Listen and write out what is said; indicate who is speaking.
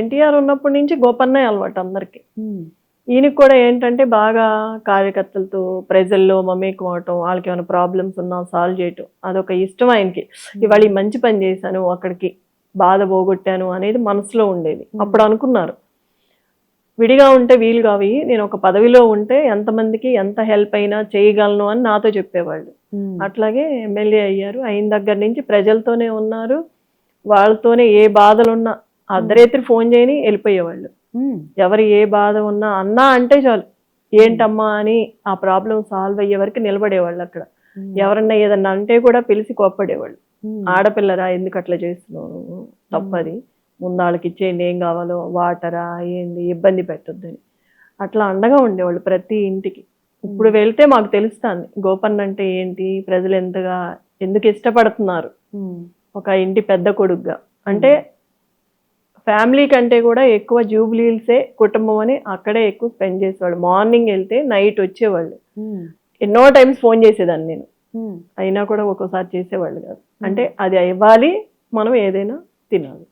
Speaker 1: ఎన్టీఆర్ ఉన్నప్పటి నుంచి గోపన్నే అలవాటు అందరికి. ఈయనకి కూడా ఏంటంటే బాగా కార్యకర్తలతో ప్రజల్లో మమేకం అవటం వాళ్ళకి ఏమైనా ప్రాబ్లమ్స్ ఉన్నా సాల్వ్ చేయటం అదొక ఇష్టం ఆయనకి. ఇవాళ ఈ మంచి పని చేశాను అక్కడికి బాధ పోగొట్టాను అనేది మనసులో ఉండేది. అప్పుడు అనుకున్నారు. విడిగా ఉంటే వీలు కావి. నేను ఒక పదవిలో ఉంటే ఎంతమందికి ఎంత హెల్ప్ అయినా చేయగలను అని నాతో చెప్పేవాళ్ళు. అట్లాగే ఎమ్మెల్యే అయ్యారు. అయిన దగ్గర నుంచి ప్రజలతోనే ఉన్నారు. వాళ్ళతోనే ఏ బాధలున్నా అర్ధరేత్రి ఫోన్ చేయని వెళ్ళిపోయేవాళ్ళు. ఎవరు ఏ బాధ ఉన్నా అన్నా అంటే చాలు. ఏంటమ్మా అని ఆ ప్రాబ్లం సాల్వ్ అయ్యే వరకు నిలబడేవాళ్ళు అక్కడ. ఎవరన్నా ఏదన్నా అంటే కూడా పిలిచి కోప్పడేవాళ్ళు. ఆడపిల్లరా ఎందుకు అట్లా చేస్తున్నావు? తప్పది. ముందు వాళ్ళకి ఇచ్చేయండి ఏం కావాలో వాటరా ఏంది ఇబ్బంది పెట్టొద్దని. అట్లా అండగా ఉండేవాళ్ళు ప్రతి ఇంటికి. ఇప్పుడు వెళ్తే మాకు తెలుస్తుంది గోపన్ అంటే ఏంటి ప్రజలు ఎంతగా ఎందుకు ఇష్టపడుతున్నారు? ఒక ఇంటి పెద్ద కొడుకుగా. అంటే ఫ్యామిలీ కంటే కూడా ఎక్కువ జూబ్లీల్సే కుటుంబం అని అక్కడే ఎక్కువ స్పెండ్ చేసేవాళ్ళు. మార్నింగ్ వెళ్తే నైట్ వచ్చేవాళ్ళు. ఎన్నో టైమ్స్ ఫోన్ చేసేదాన్ని నేను. అయినా కూడా ఒక్కోసారి చేసేవాళ్ళు కాదు. అంటే అది ఇవ్వాలి మనం ఏదైనా తినాలి.